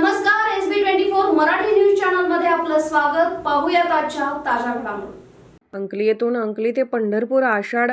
नमस्कार S B twenty four Marathi news चॅनलमध्ये आपलं स्वागत. पाहूयात आजच्या ताज्या घडामोडी. अंकलीतून अंकली ते पंढरपूर आषाढ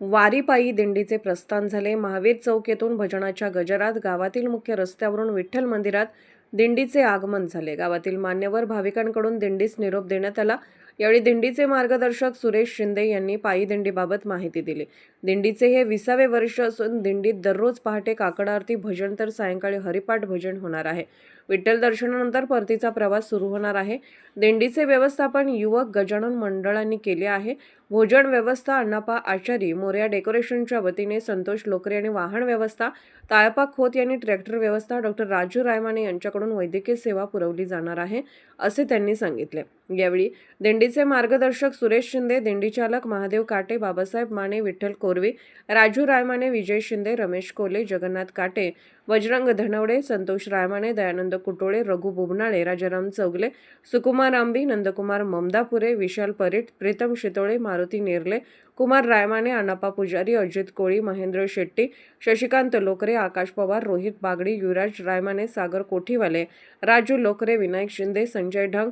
वारीपायी दिंडीचे प्रस्थान झाले. महावीर चौक येथून भजनाच्या गजरात गावातील मुख्य रस्त्यावरून विठ्ठल मंदिरात दिंडीचे आगमन झाले. गावातील मान्यवर भाविकांकडून दिंडीस निरोप देण्यात आला. यावेळी दिंडीचे मार्गदर्शक सुरेश शिंदे यांनी पायी दिंडीबाबत माहिती दिली. दिंडीचे हे विसावे वर्ष असून दिंडीत दररोज पहाटे काकडा आरती भजन तर सायंकाळी हरिपाठ भजन होणार आहे. विठ्ठल दर्शनानंतर परतीचा प्रवास सुरू होणार आहे. दिंडीचे व्यवस्थापन युवक गजानन मंडळांनी केले आहे. भोजन व्यवस्था अण्णापा आचारी मोर्या डेकोरेशनच्या वतीने संतोष लोकरे आणि वाहन व्यवस्था ताळपा खोत यांनी ट्रॅक्टर व्यवस्था डॉक्टर राजू रायमाने यांच्याकडून वैद्यकीय सेवा पुरवली जाणार आहे असे त्यांनी सांगितले. यावेळी दिंडीचे मार्गदर्शक सुरेश शिंदे दिंडी चालक महादेव काटे बाबासाहेब माने विठ्ठल कोरवे राजू रायमाने विजय शिंदे रमेश कोले जगन्नाथ काटे वजरंग धनवडे संतोष रायमाने दयानंद कुटोळे रघु बुबनाळे राजाराम चौगले सुकुमार आंबी नंदकुमार ममदापुरे विशाल परीट प्रीतम शितोळे मारुती नेरले कुमार रायमाने अनापा पुजारी अजित कोळी महेंद्र शेट्टी शशिकांत लोकरे आकाश पवार रोहित बागडी युवराज रायमाने सागर कोठीवाले राजू लोकरे विनायक शिंदे संजय ढंग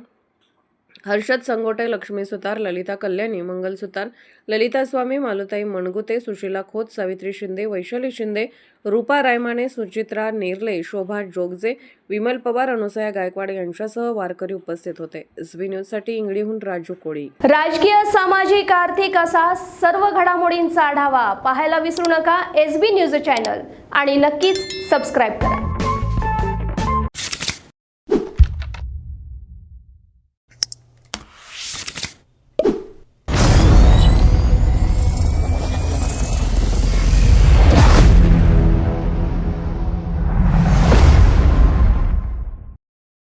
हर्षद संगोटे लक्ष्मी सुतार ललिता कल्याणी मंगल सुतार ललिता स्वामी मालुताई मणगुते सुशीला खोत सावित्री शिंदे वैशाली शिंदे रूपा रायमाने सुचित्रा नेरले शोभा जोगजे विमल पवार अनुसया गायकवाड यांच्यासह वारकरी उपस्थित होते. एसबी न्यूजसाठी इंगडीहून राजू कोळी. राजकीय सामाजिक आर्थिक असा सर्व घडामोडींचा आढावा पाहायला विसरू नका एस बी न्यूज चॅनल आणि नक्कीच सबस्क्राईब करा.